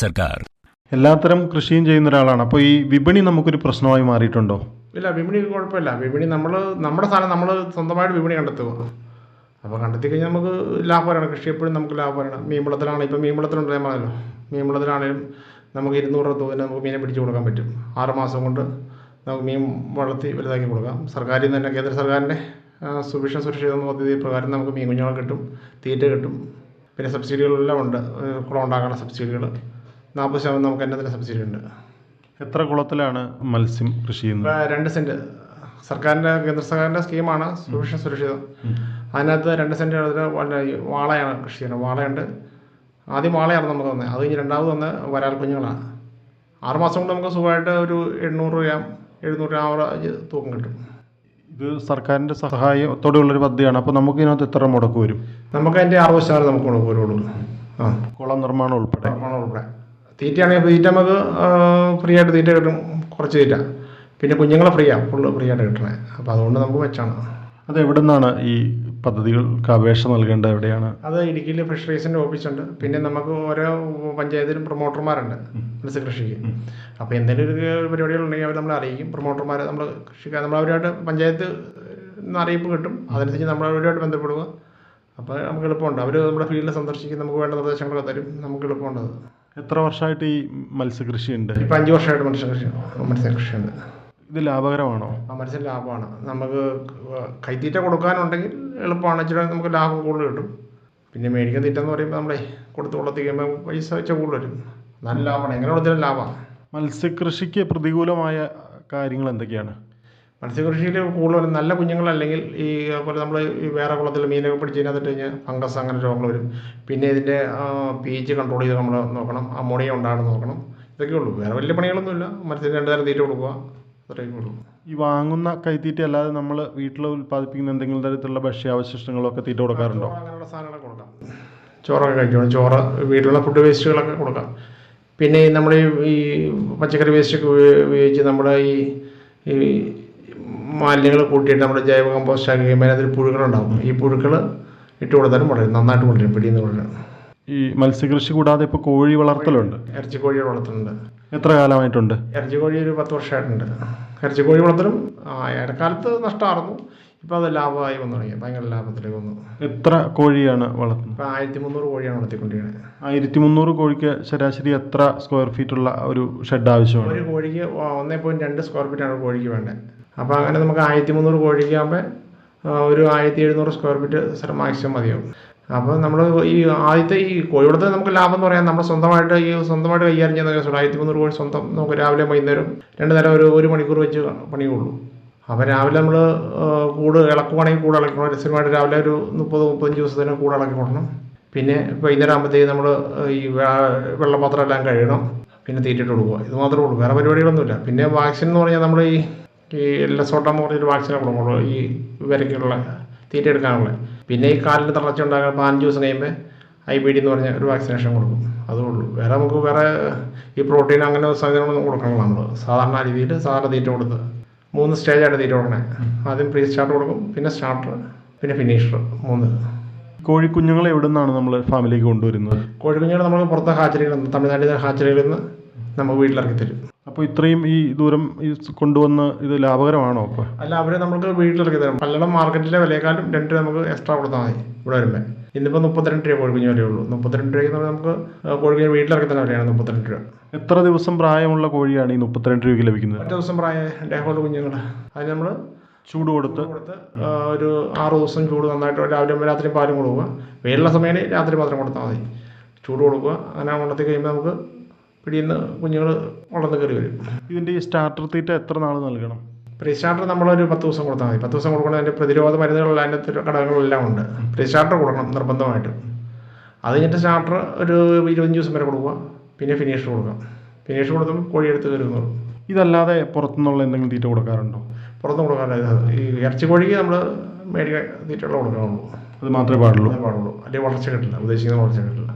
സർക്കാർ. എല്ലാത്തരം കൃഷിയും ചെയ്യുന്ന ഒരാളാണ്. അപ്പോൾ ഈ വിപണി നമുക്കൊരു പ്രശ്നമായി മാറിയിട്ടുണ്ടോ? ഇല്ല വിപണി കുഴപ്പമില്ല. വിപണി നമ്മൾ നമ്മുടെ സ്ഥലം നമ്മൾ സ്വന്തമായിട്ട് വിപണി കണ്ടെത്തുക. അപ്പോൾ കണ്ടെത്തി കഴിഞ്ഞാൽ നമുക്ക് ലാഭമാണ് കൃഷി എപ്പോഴും നമുക്ക് ലാഭമാണ് മീൻവളത്തിലാണെങ്കിൽ ഇപ്പോൾ മീൻവളത്തിലുണ്ട് ഞാൻ പറഞ്ഞല്ലോ. മീൻവളത്തിലാണെങ്കിലും നമുക്ക് ഇരുന്നൂറ് രൂപ തോന്നിന് നമുക്ക് മീനെ പിടിച്ചു കൊടുക്കാൻ പറ്റും. ആറുമാസം കൊണ്ട് നമുക്ക് മീൻ വളർത്തി വലുതാക്കി കൊടുക്കാം. സർക്കാരിൽ നിന്ന് തന്നെ കേന്ദ്ര സർക്കാരിന്റെ സുഭിക്ഷ സുരക്ഷിതം പദ്ധതി പ്രകാരം നമുക്ക് മീൻ കുഞ്ഞുങ്ങൾ കിട്ടും തീറ്റ കിട്ടും. പിന്നെ സബ്സിഡികളെല്ലാം ഉണ്ട്. കുളം ഉണ്ടാക്കാനുള്ള സബ്സിഡികൾ നാൽപ്പത് ശതമാനം നമുക്ക് എന്നതിന് സബ്സിഡി ഉണ്ട്. എത്ര കുളത്തിലാണ് മത്സ്യം കൃഷി ചെയ്യുന്നത്? രണ്ട് സെന്റ്. സർക്കാരിന്റെ കേന്ദ്ര സർക്കാരിന്റെ സ്കീമാണ് സുരക്ഷ സുരക്ഷിതം. അതിനകത്ത് രണ്ട് സെന്റ് വാളയാണ് കൃഷി ചെയ്യുന്നത്. വാളയുണ്ട്. ആദ്യം വാളയാണ് നമുക്ക് തന്നെ അത് കഴിഞ്ഞ് രണ്ടാമത് വന്ന് വരാൽ കുഞ്ഞുങ്ങളാണ്. ആറുമാസം കൊണ്ട് നമുക്ക് സുഖമായിട്ട് ഒരു എണ്ണൂറ് രൂപ എഴുന്നൂറ് ഗ്രാം ആവറേജ് തൂക്കം കിട്ടും. ഇത് സർക്കാരിന്റെ സഹായത്തോടെയുള്ളൊരു പദ്ധതിയാണ്. അപ്പോൾ നമുക്ക് ഇതിനകത്ത് എത്ര മുടക്ക് വരും? നമുക്ക് അതിന്റെ അറുപത് ശതമാനം നമുക്ക് കൊടുക്കുള്ളൂ ആ. കുളം നിർമ്മാണം ഉൾപ്പെടെ. നിർമ്മാണം ഉൾപ്പെടെ. തീറ്റയാണെങ്കിൽ തീറ്റ നമുക്ക് ഫ്രീ ആയിട്ട് തീറ്റ കിട്ടും. കുറച്ച് തീറ്റ. പിന്നെ കുഞ്ഞുങ്ങളെ ഫ്രീ ആണ് ഫുള്ള് ഫ്രീ ആയിട്ട് കിട്ടണേ. അപ്പോൾ അതുകൊണ്ട് നമുക്ക് വെച്ചാണ്. അത് എവിടെ നിന്നാണ് ഈ പദ്ധതികൾക്ക് അപേക്ഷ നൽകേണ്ടത്? എവിടെയാണ്? അത് ഇടുക്കിയിൽ ഫിഷറീസിന്റെ ഓഫീസുണ്ട് പിന്നെ നമുക്ക് ഓരോ പഞ്ചായത്തിലും പ്രൊമോട്ടർമാരുണ്ട് മത്സ്യകൃഷിക്ക് അപ്പോൾ എന്തെങ്കിലും ഒരു പരിപാടികളുണ്ടെങ്കിൽ അവർ നമ്മളെ അറിയിക്കും. പ്രൊമോട്ടർമാർ നമ്മൾ കൃഷിക്കാർ നമ്മൾ അവരുമായിട്ട് പഞ്ചായത്ത് അറിയിപ്പ് കിട്ടും. അതനുസരിച്ച് നമ്മൾ അവരുമായിട്ട് ബന്ധപ്പെടുക. അപ്പോൾ നമുക്ക് എളുപ്പമുണ്ട്. അവർ നമ്മുടെ ഫീൽഡിൽ സന്ദർശിക്കും. നമുക്ക് വേണ്ട നിർദ്ദേശങ്ങളൊക്കെ തരും. നമുക്ക് എളുപ്പമുണ്ട് അത്. എത്ര വർഷമായിട്ട് ഈ മത്സ്യകൃഷി ഉണ്ട് ഇപ്പം അഞ്ച് വർഷമായിട്ട് മത്സ്യകൃഷി മത്സ്യകൃഷിയുണ്ട്. ഇത് ലാഭകരമാണോ? ആ മത്സ്യം ലാഭമാണ്. നമുക്ക് കൈത്തീറ്റ കൊടുക്കാനുണ്ടെങ്കിൽ എളുപ്പമാണ്. ഇച്ചിരി നമുക്ക് ലാഭം കൂടുതൽ കിട്ടും. പിന്നെ മേടിക്കുന്ന തീറ്റ എന്ന് പറയുമ്പോൾ നമ്മളെ കൊടുത്ത് വളർത്തിക്കുമ്പോൾ പൈസ വെച്ച കൂടുതൽ വരും. നല്ല ലാഭമാണ്. എങ്ങനെ കൊടുത്താലും ലാഭമാണ്. മത്സ്യകൃഷിക്ക് പ്രതികൂലമായ കാര്യങ്ങൾ എന്തൊക്കെയാണ്? മത്സ്യകൃഷിയിൽ കൂടുതൽ നല്ല കുഞ്ഞുങ്ങളല്ലെങ്കിൽ ഈ പോലെ നമ്മൾ ഈ വേറെ കുളത്തിൽ മീനൊക്കെ പിടിച്ച് കഴിഞ്ഞിട്ട് കഴിഞ്ഞാൽ ഫംഗസ് അങ്ങനെ രോഗങ്ങൾ വരും. പിന്നെ ഇതിന്റെ പി എച്ച് കൺട്രോൾ ചെയ്ത് നമ്മൾ നോക്കണം. അമോണിയ ഉണ്ടാകണം നോക്കണം. ഇതൊക്കെ ഉള്ളൂ. വേറെ വലിയ പണികളൊന്നുമില്ല മത്സ്യത്തിന് രണ്ട് നേരം തീറ്റ കൊടുക്കുക. അത്രയൊക്കെ ഉള്ളൂ. ഈ വാങ്ങുന്ന കൈത്തീറ്റ അല്ലാതെ നമ്മൾ വീട്ടിൽ ഉൽപ്പാദിപ്പിക്കുന്ന എന്തെങ്കിലും തരത്തിലുള്ള ഭക്ഷ്യാവശിഷ്ടങ്ങളൊക്കെ തീറ്റ കൊടുക്കാറുണ്ടോ? അങ്ങനെയുള്ള സാധനങ്ങളൊക്കെ കൊടുക്കാം. ചോറൊക്കെ കഴിക്കണം. ചോറ് വീട്ടിലുള്ള ഫുഡ് വേസ്റ്റുകളൊക്കെ കൊടുക്കാം. പിന്നെ നമ്മൾ ഈ പച്ചക്കറി വേസ്റ്റൊക്കെ ഉപയോഗിച്ച് നമ്മുടെ ഈ ഈ മാലിന്യങ്ങൾ കൂട്ടിയിട്ട് നമ്മുടെ ജൈവ കമ്പോസ്റ്റ് ആക്കി കഴിയുമ്പോൾ അതിൽ പുഴുക്കളുണ്ടാകും ഈ പുഴുക്കൾ ഇട്ട് കൊടുത്താലും വളരും. നന്നായിട്ട് വളരും. പിടിയെന്ന് വളരും. ഈ മത്സ്യകൃഷി കൂടാതെ ഇപ്പോൾ കോഴി വളർത്തലുണ്ട്. ഇറച്ചിക്കോഴി വളർത്തലുണ്ട് എത്ര കാലമായിട്ടുണ്ട്? ഇറച്ചിക്കോഴി ഒരു പത്ത് വർഷമായിട്ടുണ്ട്. ഇറച്ചിക്കോഴി വളർത്തലും ഇടക്കാലത്ത് നഷ്ടമായിരുന്നു ഇപ്പോൾ അത് ലാഭമായി വന്നു തുടങ്ങി. ഭയങ്കര ലാഭത്തിലേക്ക് വന്നു. എത്ര കോഴിയാണ് വളർത്തുന്നത്? ഇപ്പോൾ ആയിരത്തി മുന്നൂറ് കോഴിയാണ് വളർത്തിക്കൊണ്ടിരിക്കുന്നത് ആയിരത്തി മുന്നൂറ് കോഴിക്ക് ശരാശരി എത്ര സ്ക്വയർ ഫീറ്റ് ഉള്ള ഒരു ഷെഡ് ആവശ്യമാണ്? ഒരു കോഴിക്ക് ഒന്നേ പോയിന്റ് രണ്ട് സ്ക്വയർ ഫീറ്റാണ് കോഴിക്ക് വേണ്ടത്. അപ്പോൾ അങ്ങനെ നമുക്ക് ആയിരത്തി മുന്നൂറ് കോഴിക്കാകുമ്പോൾ ഒരു ആയിരത്തി എഴുന്നൂറ് സ്ക്വയർ ഫീറ്റ് സ്ഥലം മാക്സിമം മതിയാവും. അപ്പോൾ നമ്മൾ ഈ ആദ്യത്തെ ഈ കോഴിവളത്തെ നമുക്ക് ലാഭം എന്ന് പറയാൻ നമ്മൾ സ്വന്തമായിട്ട് ഈ സ്വന്തമായിട്ട് കൈകാര്യം ചെയ്യുന്ന കേസുള്ളൂ ആയിരത്തി മുന്നൂറ് കോഴി സ്വന്തം നമുക്ക് രാവിലെ വൈകുന്നേരം രണ്ട് നേരം ഒരു ഒരു മണിക്കൂർ വെച്ച് പണിയുള്ളൂ. അപ്പോൾ രാവിലെ നമ്മൾ കൂട് ഇളക്കുവാണെങ്കിൽ കൂട് ഇളക്കണം. രസമായിട്ട് രാവിലെ ഒരു മുപ്പത് മുപ്പത്തഞ്ച് ദിവസത്തിന് കൂട് ഇളക്കി കൊടുക്കണം പിന്നെ വൈകുന്നേരം ആകുമ്പോഴത്തേക്ക് നമ്മൾ ഈ വെള്ളപാത്രം എല്ലാം കഴുകണം. പിന്നെ തീറ്റിട്ട് കൊടുക്കുക. ഇത് മാത്രമേ ഉള്ളൂ. വേറെ പരിപാടികളൊന്നുമില്ല. പിന്നെ വാക്സിൻ എന്ന് പറഞ്ഞാൽ നമ്മൾ ഈ ഈ ലെസോട്ട പറഞ്ഞൊരു വാക്സിനെ കൊടുക്കുള്ളൂ ഈ വിരയ്ക്കുള്ള തീറ്റ എടുക്കാനുള്ള പിന്നെ ഈ കാലിൽ തളർച്ച ഉണ്ടാകാൻ പതിനഞ്ച് ദിവസം കഴിയുമ്പോൾ ഐ ബി ഡി എന്ന് പറഞ്ഞ ഒരു വാക്സിനേഷൻ കൊടുക്കും. അതേ ഉള്ളൂ. വേറെ നമുക്ക് വേറെ ഈ പ്രോട്ടീൻ അങ്ങനെ സാധനങ്ങളൊന്നും കൊടുക്കണമല്ലോ നമ്മൾ സാധാരണ രീതിയിൽ സാധാരണ തീറ്റ കൊടുത്ത് മൂന്ന് സ്റ്റേജായിട്ട് തീറ്റ കൊടുക്കണേ. ആദ്യം പ്രീ സ്റ്റാർട്ട് കൊടുക്കും പിന്നെ സ്റ്റാർട്ടർ പിന്നെ ഫിനിഷർ മൂന്ന്. കോഴിക്കുഞ്ഞുങ്ങളെ എവിടെ നിന്നാണ് നമ്മൾ ഫാമിലിക്ക് കൊണ്ടുവരുന്നത്? കോഴിക്കുഞ്ഞുങ്ങൾ നമ്മൾ പുറത്തെ ഹാച്ചറികളിൽ നിന്ന് തമിഴ്നാട്ടിലെ ഹാച്ചറികളിൽ നിന്ന് നമുക്ക് വീട്ടിലിറക്കി തരും. അപ്പോൾ ഇത്രയും ഈ ദൂരം ഈ കൊണ്ടുവന്ന് ഇത് ലാഭകരമാണോ അപ്പോൾ അല്ല അവരെ നമുക്ക് വീട്ടിലിറക്കി തരും. പല്ലടം മാർക്കറ്റിലെ വിലയേക്കാളും രണ്ട് രൂപ നമുക്ക് എക്സ്ട്രാ കൊടുത്താൽ മതി ഇവിടെ വരുമ്പോൾ ഇന്നിപ്പോൾ മുപ്പത്തിരണ്ട് രൂപ കോഴിക്കുഞ്ഞ് ഉള്ളൂ. മുപ്പത്തിരണ്ട് രൂപയ്ക്ക് നമുക്ക് കോഴിക്കുഞ്ഞ് വീട്ടിലിറക്കി തന്നെ വിലയാണ് മുപ്പത്തിരണ്ട് രൂപ. എത്ര ദിവസം പ്രായമുള്ള കോഴിയാണ് ഈ മുപ്പത്തിരണ്ട് രൂപയ്ക്ക് ലഭിക്കുന്നത്? ഒറ്റ ദിവസം പ്രായ ഡേഹോൾഡ് കുഞ്ഞുങ്ങൾ അത് നമ്മൾ ചൂട് കൊടുത്ത്? കൊടുത്ത് ഒരു ആറ് ദിവസം ചൂട് നന്നായിട്ട് രാവിലെ രാത്രി പാലും കൊടുക്കുക. വെയിലുള്ള സമയം രാത്രി പാത്രം കൊടുത്താൽ മതി. ചൂട് കൊടുക്കുക. അങ്ങനെ വളർത്തി കഴിയുമ്പോൾ നമുക്ക് പിടിയുന്ന കുഞ്ഞുങ്ങൾ വളർന്നു കയറി വരും. ഇതിന്റെ ഈ സ്റ്റാർട്ടർ തീറ്റ എത്ര നാൾ നൽകണം? പ്രീ സ്റ്റാർട്ടർ നമ്മളൊരു പത്ത് ദിവസം കൊടുത്താൽ മതി. പത്ത് ദിവസം കൊടുക്കണം അതിന്റെ പ്രതിരോധ മരുന്നുകളുള്ള അതിന്റെ ഘടകങ്ങളെല്ലാം ഉണ്ട്. പ്രീ സ്റ്റാർട്ടർ കൊടുക്കണം നിർബന്ധമായിട്ട്. അത് കഴിഞ്ഞിട്ട് സ്റ്റാർട്ടർ ഒരു ഇരുപത്തഞ്ച് ദിവസം വരെ കൊടുക്കുക. പിന്നെ ഫിനിഷ് കൊടുക്കാം. ഫിനിഷ് കൊടുത്തുമ്പോൾ കോഴി എടുത്ത് കയറുന്നുള്ളൂ ഇതല്ലാതെ പുറത്തുനിന്നുള്ള എന്തെങ്കിലും തീറ്റ കൊടുക്കാറുണ്ടോ? പുറത്തും കൊടുക്കാറില്ല. ഈ ഇറച്ചി കോഴിക്ക് നമ്മൾ മേടിക്കാൻ തീറ്റകൾ കൊടുക്കാറുള്ളൂ. അത് മാത്രമേ പാടുള്ളൂ. പാടുള്ളൂ. അല്ലെങ്കിൽ വളർച്ച കിട്ടില്ല. ഉദ്ദേശിക്കുന്ന വളർച്ച കിട്ടില്ല.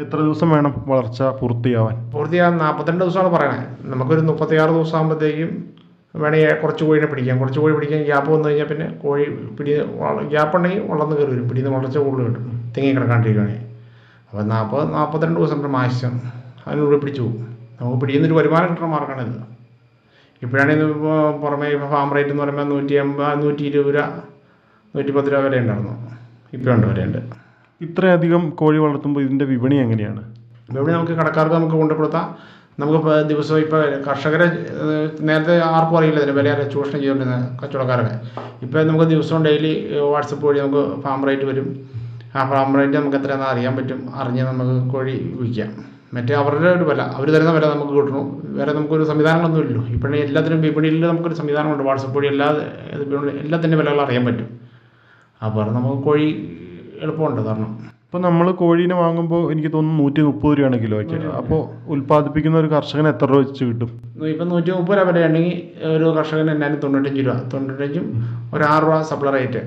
എത്ര ദിവസം വേണം വളർച്ച പൂർത്തിയാവാൻ? പൂർത്തിയാകാൻ നാൽപ്പത്തിരണ്ട് ദിവസമാണ് പറയണേ. നമുക്കൊരു മുപ്പത്തിയാറ് ദിവസം ആകുമ്പോഴത്തേക്കും വേണമെങ്കിൽ കുറച്ച് കോഴിനെ പിടിക്കാം. കുറച്ച് കോഴി പിടിക്കാൻ ഗ്യാപ്പ് വന്നു കഴിഞ്ഞാൽ പിന്നെ കോഴി പിടി ഗ്യാപ്പ് ഉണ്ടെങ്കിൽ വളർന്ന് കയറി വരും. പിടിയുന്ന വളർച്ച കൂടുതൽ കിട്ടും. തിങ്ങി കിടക്കാണ്ടിരിക്കുകയാണെങ്കിൽ അപ്പോൾ നാൽപ്പത് നാൽപ്പത്തിരണ്ട് ദിവസം നമ്മുടെ മാസം? അതിനുള്ളിൽ പിടിച്ചു പോകും. നമുക്ക് പിടിയുന്നൊരു വരുമാനം കിട്ടണ മാർഗമാണ് ഇത്. ഇപ്പോഴാണെങ്കിൽ ഇപ്പോൾ പുറമേ ഇപ്പോൾ ഫാം റേറ്റ് എന്ന് പറയുമ്പോൾ നൂറ്റി അമ്പത് നൂറ്റി ഇരുപത് രൂപ നൂറ്റി പത്ത് രൂപ വരെ ഉണ്ടായിരുന്നു. ഇപ്പോൾ ഉണ്ട് വരെയുണ്ട് ഇത്രയധികം കോഴി വളർത്തുമ്പോൾ ഇതിന്റെ വിപണി എങ്ങനെയാണ്? വിപണി നമുക്ക് കടക്കാർക്ക് നമുക്ക് കൊണ്ടു കൊടുത്താൽ നമുക്ക് ദിവസവും ഇപ്പോൾ കർഷകരെ നേരത്തെ ആർക്കും അറിയില്ല ഇതിന് വില ചൂഷണം ചെയ്തുകൊണ്ടിരുന്ന കച്ചവടക്കാരൊക്കെ ഇപ്പോൾ നമുക്ക് ദിവസവും ഡെയിലി വാട്സപ്പ് വഴി നമുക്ക് ഫാം റേറ്റ് വരും. ആ ഫാം റേറ്റ് നമുക്ക് എത്രയാണെന്ന് അറിയാൻ പറ്റും. അറിഞ്ഞ് നമുക്ക് കോഴി വിൽക്കാം. മറ്റേ അവരുടെ ഒരു വില അവർ തരുന്ന വില നമുക്ക് കിട്ടണം. വേറെ നമുക്കൊരു സംവിധാനങ്ങളൊന്നും ഇല്ലല്ലോ. ഇപ്പം എല്ലാത്തിനും വിപണിയിൽ നമുക്കൊരു സംവിധാനമുണ്ട്. വാട്സപ്പ് വഴി എല്ലാ എല്ലാത്തിന്റെ വിലകൾ അറിയാൻ പറ്റും. അപ്പോൾ നമുക്ക് കോഴി എളുപ്പമുണ്ട് കാരണം. ഇപ്പോൾ നമ്മൾ കോഴീനെ വാങ്ങുമ്പോൾ എനിക്ക് തോന്നുന്നു നൂറ്റി മുപ്പത് രൂപയാണ് കിലോയ്ക്ക്. അപ്പോൾ ഉൽപ്പാദിപ്പിക്കുന്ന ഒരു കർഷകന് എത്ര രൂപ വെച്ച് കിട്ടും? ഇപ്പം നൂറ്റി മുപ്പത് രൂപ വരെ ഉണ്ടെങ്കിൽ ഒരു കർഷകന് എന്നാലും തൊണ്ണൂറ്റഞ്ച് രൂപ. തൊണ്ണൂറ്റഞ്ചും ഒരു ആറ് രൂപ സപ്ലൈ റേറ്റ്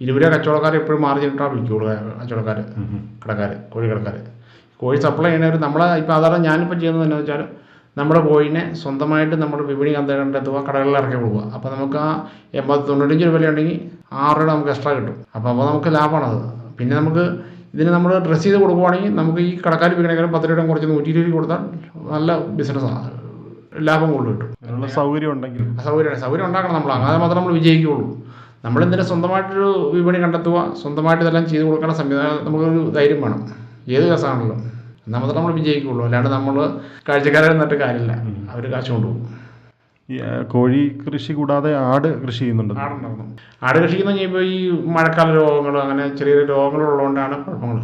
ഇരുപത് രൂപ കച്ചവടക്കാർ എപ്പോഴും മാർജിൻ ഇട്ടാൽ വിൽക്കുള്ളൂ കച്ചവടക്കാർ കടക്കാർ കോഴി കടക്കാർ കോഴി സപ്ലൈ ചെയ്യണവർ നമ്മളെ ഇപ്പോൾ അതാണ് ഞാനിപ്പോൾ ചെയ്യുന്നത് എന്താണെന്ന് വെച്ചാൽ നമ്മുടെ കോഴിനെ സ്വന്തമായിട്ട് നമ്മൾ വിപണി കണ്ടെത്തുക കടകളിൽ ഇറക്കി കൊടുക്കുക. അപ്പോൾ നമുക്ക് ആ എൺപത് തൊണ്ണൂറ്റഞ്ച് രൂപ ഉണ്ടെങ്കിൽ ആറ് രൂപ നമുക്ക് എക്സ്ട്രാ കിട്ടും. അപ്പോൾ അപ്പോൾ നമുക്ക് ലാഭമാണത് പിന്നെ നമുക്ക് ഇതിന് നമ്മൾ ഡ്രസ്സ് ചെയ്ത് കൊടുക്കുവാണെങ്കിൽ നമുക്ക് ഈ കടക്കാർ വിൽക്കണേക്കാളും പത്ത് രൂപ കുറച്ച് നൂറ്റി ഇരുപത് രൂപ കൊടുത്താൽ നല്ല ബിസിനസ്സാണ് ലാഭം കൂടുതൽ കിട്ടും. അതിനുള്ള സൗകര്യം ഉണ്ടെങ്കിൽ സൗകര്യമാണ്. സൗകര്യം ഉണ്ടാക്കണം നമ്മൾ. അങ്ങനെ മാത്രമേ നമ്മൾ വിജയിക്കുകയുള്ളൂ. നമ്മൾ നമ്മളെന്തിനും സ്വന്തമായിട്ടൊരു വിപണി കണ്ടെത്തുക? സ്വന്തമായിട്ട് ഇതെല്ലാം ചെയ്ത് കൊടുക്കേണ്ട സംവിധാനം നമുക്കൊരു ധൈര്യം വേണം. ഏത് കേസാണല്ലോ എന്നാൽ മാത്രമേ നമ്മൾ വിജയിക്കുള്ളൂ. അല്ലാണ്ട് നമ്മൾ കാഴ്ചക്കാരെ നിന്നിട്ട് കാര്യമില്ല. അവർ കാശ് കൊണ്ടുപോകും. ഈ കോഴി കൃഷി കൂടാതെ ആട് കൃഷി ചെയ്യുന്നുണ്ട്? ആടുണ്ടായിരുന്നു. ആട് കൃഷി എന്ന് ഇപ്പോൾ ഈ മഴക്കാല രോഗങ്ങൾ അങ്ങനെ ചെറിയ ചെറിയ രോഗങ്ങളുള്ളതുകൊണ്ടാണ് കുഴപ്പങ്ങൾ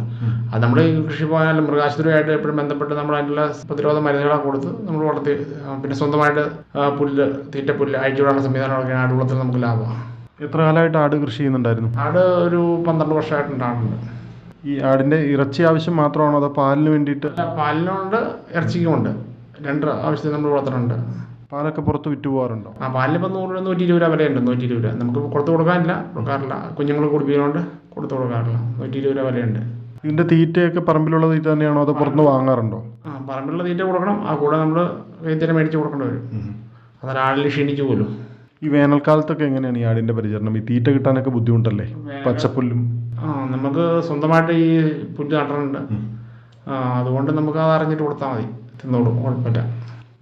അത് നമ്മൾ ഈ കൃഷി പോയാലും മൃഗാശുപത്രിയായിട്ട് എപ്പോഴും ബന്ധപ്പെട്ട് നമ്മൾ അതിനുള്ള പ്രതിരോധ മരുന്നുകളൊക്കെ കൊടുത്ത് നമ്മൾ വളർത്തി പിന്നെ സ്വന്തമായിട്ട് പുല്ല് തീറ്റപ്പുല്ല് അയച്ചു വിടാനുള്ള സംവിധാനങ്ങളൊക്കെ ആട് വളർത്തൽ നമുക്ക് ലാഭമാണ്. എത്ര കാലമായിട്ട് ആട് കൃഷി ചെയ്യുന്നുണ്ടായിരുന്നു? ആട് ഒരു പന്ത്രണ്ട് വർഷമായിട്ടുണ്ടാകുന്നുണ്ട് ഈ ആടിന്റെ ഇറച്ചി ആവശ്യം മാത്രമാണോ അതോ പാലിന് വേണ്ടിയിട്ട്? പാലിനുണ്ട് ഇറച്ചിക്കുമുണ്ട്. രണ്ട് ആവശ്യത്തിന് നമ്മൾ വളർത്തുന്നുണ്ട്. പാലൊക്കെ പുറത്ത് വിറ്റ് പോകാറുണ്ടോ ആ പാലിന് ഇപ്പം നൂറ് രൂപ നൂറ്റി ഇരുപത് രൂപ വിലയുണ്ട് നൂറ്റി ഇരുപത് രൂപ. നമുക്ക് കൊടുത്തു കൊടുക്കാനില്ല കൊടുക്കാറില്ല. കുഞ്ഞുങ്ങൾ കുടിപ്പിക്കുന്നതുകൊണ്ട് കൊടുത്തു കൊടുക്കാറില്ല. നൂറ്റി ഇരുപത് രൂപ വിലയുണ്ട്. ഇതിന്റെ തീറ്റയൊക്കെ പറമ്പിലുള്ള തീറ്റ തന്നെയാണോ അതോ പുറത്തുനിന്ന് വാങ്ങാറുണ്ടോ? ആ പറമ്പിലുള്ള തീറ്റ കൊടുക്കണം. ആ കൂടെ നമ്മൾ തീറ്റ മേടിച്ച് കൊടുക്കേണ്ടി വരും. അന്നേരം ആളിൽ ക്ഷീണിച്ചു പോലും. ഈ വേനൽക്കാലത്തൊക്കെ എങ്ങനെയാണ് ഈ ആടിന്റെ പരിചരണം? ഈ തീറ്റ കിട്ടാനൊക്കെ ബുദ്ധിമുട്ടല്ലേ? പച്ചപ്പുല്ലും. നമുക്ക് സ്വന്തമായിട്ട് ഈ പുല്ല് നട്ടിട്ടുണ്ട്. ആ അതുകൊണ്ട് നമുക്ക് അത് അറിഞ്ഞിട്ട് കൊടുത്താൽ മതി. തിന്നോളും കുഴപ്പമില്ല.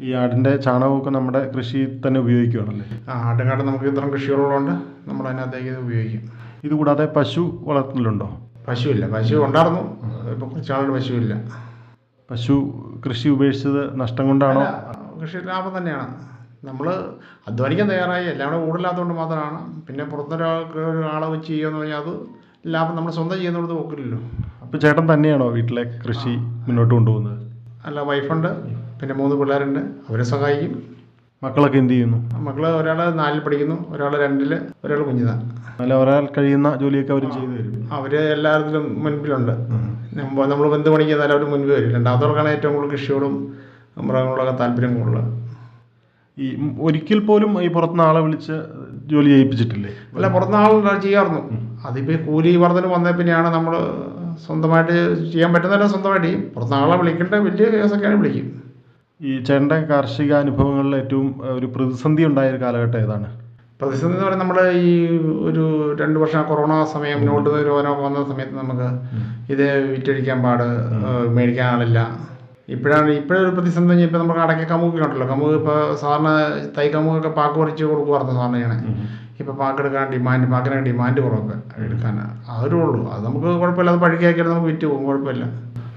ഈ ആടിന്റെ ചാണകമൊക്കെ നമ്മുടെ കൃഷി തന്നെ ഉപയോഗിക്കുകയാണല്ലേ ആ ആട്ടുകാട്ട് നമുക്ക് ഇത്തരം കൃഷികളുള്ളതുകൊണ്ട് നമ്മൾ അതിനകത്തേക്ക് ഇത് ഉപയോഗിക്കും. ഇത് കൂടാതെ പശു വളർത്തലുണ്ടോ? പശുവില്ല പശു ഉണ്ടായിരുന്നു. ഇപ്പോൾ കുറച്ച് പശുവില്ല. പശു കൃഷി ഉപേക്ഷിച്ചത് നഷ്ടം കൊണ്ടാണോ? കൃഷി ലാഭം തന്നെയാണ്. നമ്മൾ അധ്വാനിക്കാൻ തയ്യാറായി. എല്ലാം കൂടെ കൂടുതലാത്തതുകൊണ്ട് മാത്രമാണ്. പിന്നെ പുറത്തൊരാൾക്ക് ഒരാളെ വെച്ച് ചെയ്യുമെന്ന് പറഞ്ഞാൽ അത് ലാഭം നമ്മൾ സ്വന്തം ചെയ്യുന്നിടത്ത് നോക്കില്ലല്ലോ അപ്പോൾ ചേട്ടൻ തന്നെയാണോ വീട്ടിലെ കൃഷി മുന്നോട്ട് കൊണ്ടുപോകുന്നത് അല്ല വൈഫുണ്ട് പിന്നെ മൂന്ന് പിള്ളേരുണ്ട് അവരെ സഹായിക്കും മക്കളൊക്കെ എന്ത് ചെയ്യുന്നു മക്കൾ ഒരാൾ നാലിൽ പഠിക്കുന്നു ഒരാൾ രണ്ടിൽ ഒരാൾ കുഞ്ഞിതാണ് അല്ല ഒരാൾ കഴിയുന്ന ജോലിയൊക്കെ അവർ ചെയ്തു തരും അവർ എല്ലാത്തിലും മുൻപിലുണ്ട് നമ്മൾ എന്ത് പണിക്കുന്നാലും ചെയ്താലും അവർ മുൻപിൽ വരും രണ്ടാമത്തവർക്കാണ് ഏറ്റവും കൂടുതൽ കൃഷിയോടും മൃഗങ്ങളോടൊക്കെ താല്പര്യം കൂടുതൽ ഈ ഒരിക്കൽ പോലും ഈ പുറത്തുനിന്ന് ആളെ വിളിച്ച് ജോലി ചെയ്യിപ്പിച്ചിട്ടില്ലേ? അല്ല പുറത്തുനിന്ന് ആൾ ചെയ്യാറുന്നു അതിപ്പോൾ ഈ കൂലി വർധന വന്നേ പിന്നെയാണ് നമ്മൾ സ്വന്തമായിട്ട് ചെയ്യാൻ പറ്റുന്നതല്ല സ്വന്തമായിട്ട് ചെയ്യും. പുറത്തുനിന്ന് ആളെ വിളിക്കേണ്ട വലിയ കേസൊക്കെയാണ് വിളിക്കും. ഈ ചേട്ടന്റെ കാർഷിക അനുഭവങ്ങളിൽ ഏറ്റവും ഒരു പ്രതിസന്ധി ഉണ്ടായ ഒരു കാലഘട്ടം ഏതാണ്? പ്രതിസന്ധി എന്ന് പറയുന്നത് നമ്മുടെ ഈ ഒരു രണ്ട് വർഷം കൊറോണ സമയം നോട്ട് നിരോധനമൊക്കെ വന്ന സമയത്ത് നമുക്ക് ഇത് വിറ്റഴിക്കാൻ പാട് മേടിക്കാൻ ആളില്ല. ഇപ്പോഴാണ് ഇപ്പോഴൊരു പ്രതിസന്ധി ഇപ്പോൾ നമുക്ക് അടയ്ക്ക കമുക് ഉണ്ടല്ലോ കമുക് ഇപ്പോൾ സാറിന് തൈ കമുകൊക്കെ പാക്ക് പറിച്ച് കൊടുക്കുമായിരുന്നു സാറിന് ഞാൻ ഇപ്പോൾ പാക്കെടുക്കാൻ ഡിമാൻഡ് പാക്കിന് ഡിമാൻഡ് കുറവൊക്കെ എടുക്കാൻ. അതൊരു ഉള്ളൂ. അത് നമുക്ക് കുഴപ്പമില്ല. അത് പഴുക്കിയാക്കിയാൽ നമുക്ക് വിറ്റ് പോകും. കുഴപ്പമില്ല.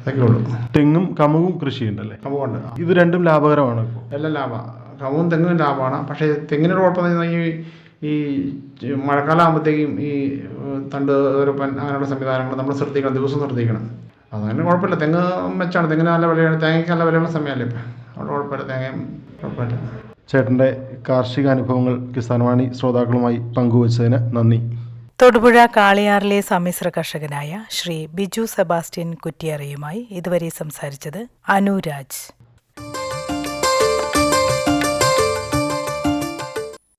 അതൊക്കെ ഉള്ളൂ. തെങ്ങും കമുകും കൃഷിയുണ്ടല്ലേ? കമുകുണ്ട്. ഇത് രണ്ടും ലാഭകരമാണ് എല്ലാം ലാഭമാണ് കമുകും തെങ്ങും ലാഭമാണ്. പക്ഷേ തെങ്ങിനൊരു കുഴപ്പം എന്ന് പറഞ്ഞാൽ ഈ ഈ മഴക്കാലം ആകുമ്പോഴത്തേക്കും ഈ തണ്ട് ഉരപ്പൻ അങ്ങനെയുള്ള സംവിധാനങ്ങൾ നമ്മൾ ശ്രദ്ധിക്കണം. ദിവസം ശ്രദ്ധിക്കണം. അതങ്ങനെ കുഴപ്പമില്ല. തെങ്ങ് മെച്ചാണ്. തെങ്ങിന് നല്ല വിലയാണ്. തേങ്ങയ്ക്ക് നല്ല വിലയുള്ള സമയമല്ലേ ഇപ്പം? അവിടെ കുഴപ്പമില്ല. തേങ്ങയും കുഴപ്പമില്ല. ചേട്ടന്റെ കാർഷിക അനുഭവങ്ങൾ കിസാൻവാണി ശ്രോതാക്കളുമായി പങ്കുവച്ചതിന് നന്ദി. തൊടുപുഴ കാളിയാറിലെ സമ്മിശ്ര കർഷകനായ ശ്രീ ബിജു സെബാസ്റ്റ്യൻ കുറ്റിയറയുമായി ഇതുവരെ സംസാരിച്ചത് അനുരാജ്.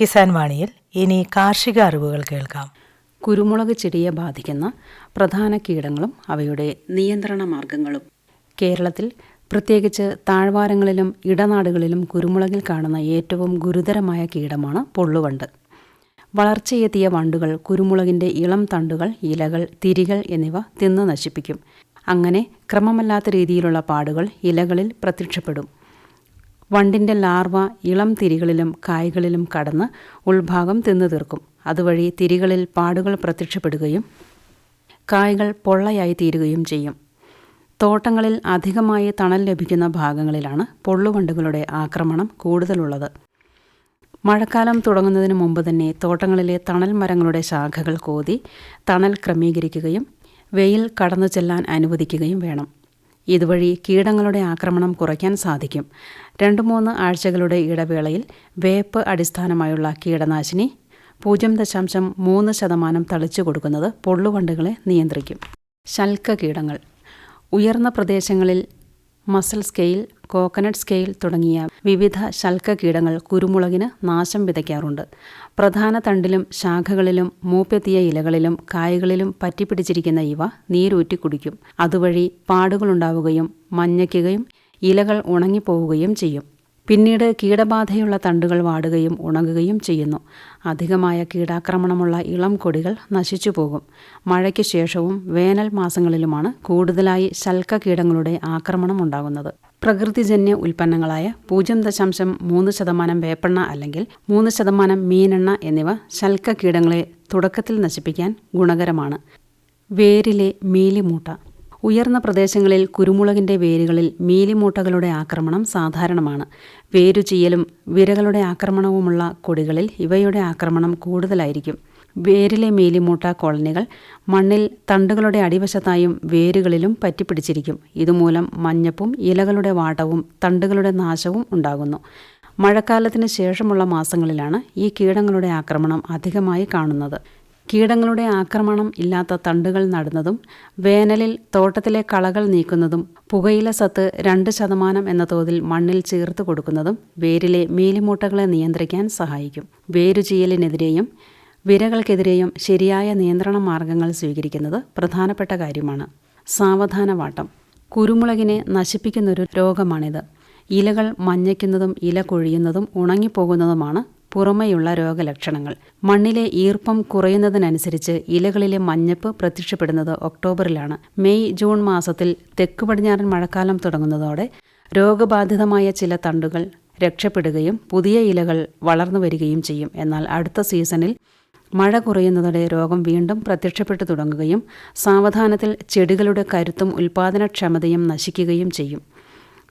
കിസാൻ വാണിയിൽ ഇനി കാർഷിക അറിവുകൾ കേൾക്കാം. കുരുമുളക് ചെടിയെ ബാധിക്കുന്ന പ്രധാന കീടങ്ങളും അവയുടെ നിയന്ത്രണ മാർഗങ്ങളും. കേരളത്തിൽ പ്രത്യേകിച്ച് താഴ്വാരങ്ങളിലും ഇടനാടുകളിലും കുരുമുളകിൽ കാണുന്ന ഏറ്റവും ഗുരുതരമായ കീടമാണ് പൊള്ളുവണ്ട്. വളർച്ചയെത്തിയ വണ്ടുകൾ കുരുമുളകിന്റെ ഇളം തണ്ടുകൾ ഇലകൾ തിരികൾ എന്നിവ തിന്നു നശിപ്പിക്കും. അങ്ങനെ ക്രമമല്ലാത്ത രീതിയിലുള്ള പാടുകൾ ഇലകളിൽ പ്രത്യക്ഷപ്പെടും. വണ്ടിന്റെ ലാർവ ഇളം തിരികളിലും കായ്കളിലും കടന്ന് ഉൾഭാഗം തിന്നു തീർക്കും. അതുവഴി തിരികളിൽ പാടുകൾ പ്രത്യക്ഷപ്പെടുകയും കായ്കൾ പൊള്ളയായി തീരുകയും ചെയ്യും. തോട്ടങ്ങളിൽ അധികമായി തണൽ ലഭിക്കുന്ന ഭാഗങ്ങളിലാണ് പൊള്ളുവണ്ടുകളുടെ ആക്രമണം കൂടുതലുള്ളത്. മഴക്കാലം തുടങ്ങുന്നതിന് മുമ്പ് തന്നെ തോട്ടങ്ങളിലെ തണൽ മരങ്ങളുടെ ശാഖകൾ കോതി തണൽ ക്രമീകരിക്കുകയും വെയിൽ കടന്നു ചെല്ലാൻ അനുവദിക്കുകയും വേണം. ഇതുവഴി കീടങ്ങളുടെ ആക്രമണം കുറയ്ക്കാൻ സാധിക്കും. രണ്ട് മൂന്ന് ആഴ്ചകളുടെ ഇടവേളയിൽ വേപ്പ് അടിസ്ഥാനമായുള്ള കീടനാശിനി പൂജ്യം ദശാംശം മൂന്ന് ശതമാനം തളിച്ചു കൊടുക്കുന്നത് പൊള്ളുവണ്ടുകളെ നിയന്ത്രിക്കും. ശൽക്ക കീടങ്ങൾ. ഉയർന്ന പ്രദേശങ്ങളിൽ മസിൽ സ്കെയിൽ കോക്കനട്ട് സ്കെയിൽ തുടങ്ങിയ വിവിധ ശൽക്ക കീടങ്ങൾ കുരുമുളകിന് നാശം വിതയ്ക്കാറുണ്ട്. പ്രധാന തണ്ടിലും ശാഖകളിലും മൂപ്പെത്തിയ ഇലകളിലും കായകളിലും പറ്റിപ്പിടിച്ചിരിക്കുന്ന ഇവ നീരൂറ്റി കുടിക്കും. അതുവഴി പാടുകളുണ്ടാവുകയും മഞ്ഞയ്ക്കുകയും ഇലകൾ ഉണങ്ങിപ്പോവുകയും ചെയ്യും. പിന്നീട് കീടബാധയുള്ള തണ്ടുകൾ വാടുകയും ഉണങ്ങുകയും ചെയ്യുന്നു. അധികമായ കീടാക്രമണമുള്ള ഇളം കൊടികൾ നശിച്ചു പോകും. മഴയ്ക്ക് ശേഷവും വേനൽ മാസങ്ങളിലുമാണ് കൂടുതലായി ശൽക്ക കീടങ്ങളുടെ ആക്രമണം ഉണ്ടാകുന്നത്. പ്രകൃതിജന്യ ഉൽപ്പന്നങ്ങളായ പൂജ്യം ദശാംശം മൂന്ന് ശതമാനം വേപ്പെണ്ണ അല്ലെങ്കിൽ മൂന്ന് ശതമാനം മീനെണ്ണ എന്നിവ ശൽക്ക കീടങ്ങളെ തുടക്കത്തിൽ നശിപ്പിക്കാൻ ഗുണകരമാണ്. വേരിലെ മീലിമൂട്ട. ഉയർന്ന പ്രദേശങ്ങളിൽ കുരുമുളകിന്റെ വേരുകളിൽ മീലിമൂട്ടകളുടെ ആക്രമണം സാധാരണമാണ്. വേരുചീയലും വിരകളുടെ ആക്രമണവുമുള്ള കൊടികളിൽ ഇവയുടെ ആക്രമണം കൂടുതലായിരിക്കും. വേരിലെ മേലിമൂട്ട കോളനികൾ മണ്ണിൽ തണ്ടുകളുടെ അടിവശത്തായും വേരുകളിലും പറ്റിപ്പിടിച്ചിരിക്കും. ഇതുമൂലം മഞ്ഞപ്പും ഇലകളുടെ വാട്ടവും തണ്ടുകളുടെ നാശവും ഉണ്ടാകുന്നു. മഴക്കാലത്തിന് ശേഷമുള്ള മാസങ്ങളിലാണ് ഈ കീടങ്ങളുടെ ആക്രമണം അധികമായി കാണുന്നത്. കീടങ്ങളുടെ ആക്രമണം ഇല്ലാത്ത തണ്ടുകൾ നടുന്നതും വേനലിൽ തോട്ടത്തിലെ കളകൾ നീക്കുന്നതും പുകയില സത്ത് രണ്ട് ശതമാനം എന്ന തോതിൽ മണ്ണിൽ ചേർത്ത് കൊടുക്കുന്നതും വേരിലെ മേലിമൂട്ടകളെ നിയന്ത്രിക്കാൻ സഹായിക്കും. വേരുചീയലിനെതിരെയും വിരകൾക്കെതിരെയും ശരിയായ നിയന്ത്രണ മാർഗങ്ങൾ സ്വീകരിക്കുന്നത് പ്രധാനപ്പെട്ട കാര്യമാണ്. സാവധാനവാട്ടം കുരുമുളകിനെ നശിപ്പിക്കുന്നൊരു രോഗമാണിത്. ഇലകൾ മഞ്ഞയ്ക്കുന്നതും ഇല കൊഴിയുന്നതും ഉണങ്ങിപ്പോകുന്നതുമാണ് പുറമെയുള്ള രോഗലക്ഷണങ്ങൾ. മണ്ണിലെ ഈർപ്പം കുറയുന്നതിനനുസരിച്ച് ഇലകളിലെ മഞ്ഞപ്പ് പ്രത്യക്ഷപ്പെടുന്നത് ഒക്ടോബറിലാണ്. മെയ് ജൂൺ മാസത്തിൽ തെക്കു പടിഞ്ഞാറൻ മഴക്കാലം തുടങ്ങുന്നതോടെ രോഗബാധിതമായ ചില തണ്ടുകൾ രക്ഷപ്പെടുകയും പുതിയ ഇലകൾ വളർന്നു വരികയും ചെയ്യും. എന്നാൽ അടുത്ത സീസണിൽ മഴ കുറയുന്നതോടെ രോഗം വീണ്ടും പ്രത്യക്ഷപ്പെട്ടു തുടങ്ങുകയും സാവധാനത്തിൽ ചെടികളുടെ കരുത്തും ഉൽപാദനക്ഷമതയും നശിക്കുകയും ചെയ്യും.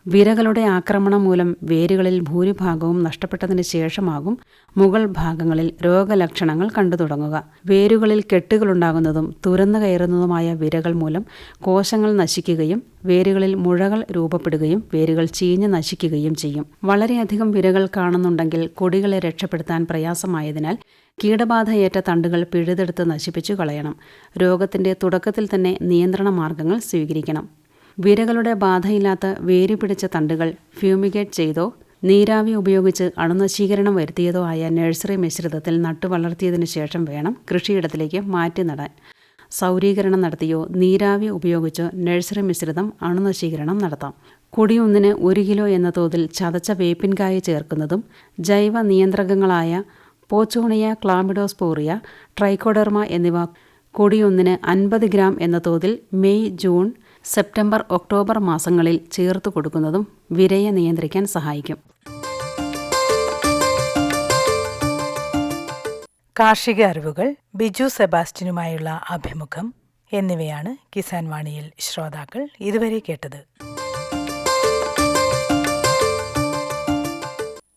വിരകളുടെ ആക്രമണം മൂലം വേരുകളിൽ ഭൂരിഭാഗവും നഷ്ടപ്പെട്ടതിന് ശേഷമാകും മുകൾ ഭാഗങ്ങളിൽ രോഗലക്ഷണങ്ങൾ കണ്ടു തുടങ്ങുക. വേരുകളിൽ കെട്ടുകളുണ്ടാകുന്നതും തുരന്നു കയറുന്നതുമായ വിരകൾ മൂലം കോശങ്ങൾ നശിക്കുകയും വേരുകളിൽ മുഴകൾ രൂപപ്പെടുകയും വേരുകൾ ചീഞ്ഞ് നശിക്കുകയും ചെയ്യും. വളരെയധികം വിരകൾ കാണുന്നുണ്ടെങ്കിൽ കൊടികളെ രക്ഷപ്പെടുത്താൻ പ്രയാസമായതിനാൽ കീടബാധയേറ്റ തണ്ടുകൾ പിഴുതെടുത്ത് നശിപ്പിച്ചു കളയണം. രോഗത്തിന്റെ തുടക്കത്തിൽ തന്നെ നിയന്ത്രണ മാർഗങ്ങൾ സ്വീകരിക്കണം. വിരകളുടെ ബാധയില്ലാത്ത വേരുപിടിച്ച തണ്ടുകൾ ഫ്യൂമിഗേറ്റ് ചെയ്തോ നീരാവി ഉപയോഗിച്ച് അണുനശീകരണം വരുത്തിയതോ ആയ നഴ്സറി മിശ്രിതത്തിൽ നട്ടുവളർത്തിയതിനു ശേഷം വേണം കൃഷിയിടത്തിലേക്ക് മാറ്റി നടാൻ. സൗരീകരണം നടത്തിയോ നീരാവി ഉപയോഗിച്ചോ നഴ്സറി മിശ്രിതം അണുനശീകരണം നടത്താം. കുടിയൊന്നിന് ഒരു കിലോ എന്ന തോതിൽ ചതച്ച വേപ്പിൻകായ ചേർക്കുന്നതും ജൈവ നിയന്ത്രകങ്ങളായ പോച്ചോണിയ ക്ലാമിഡോസ്പോറിയ ട്രൈക്കോഡർമ എന്നിവ കൊടിയൊന്നിന് അൻപത് ഗ്രാം എന്ന തോതിൽ മെയ് ജൂൺ സെപ്റ്റംബർ ഒക്ടോബർ മാസങ്ങളിൽ ചേർത്ത് കൊടുക്കുന്നതും വിരയെ നിയന്ത്രിക്കാൻ സഹായിക്കും. കാർഷിക അറിവുകൾ ബിജു സെബാസ്റ്റിനുമായുള്ള അഭിമുഖം എന്നിവയാണ് കിസാൻ വാണിയിൽ ശ്രോതാക്കൾ ഇതുവരെ കേട്ടത്.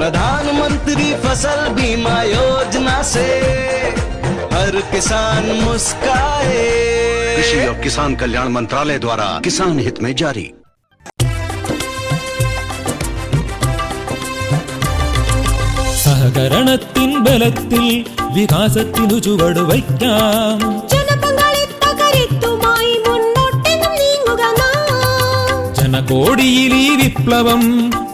प्रधानमंत्री फसल बीमा योजना से हर किसान मुस्काए कृषि और किसान कल्याण मंत्रालय द्वारा किसान हित में जारी സഹകരണത്തിൻ ബലത്തിൽ വികാസത്തിനു ചുവടുവയ്ക്കാം ജനപങ്കാളിത്തകരുത്തുമായി മുന്നോട്ടെന്നും നീങ്ങുക നാം. ജനകോടിയിൽ ഈ വിപ്ലവം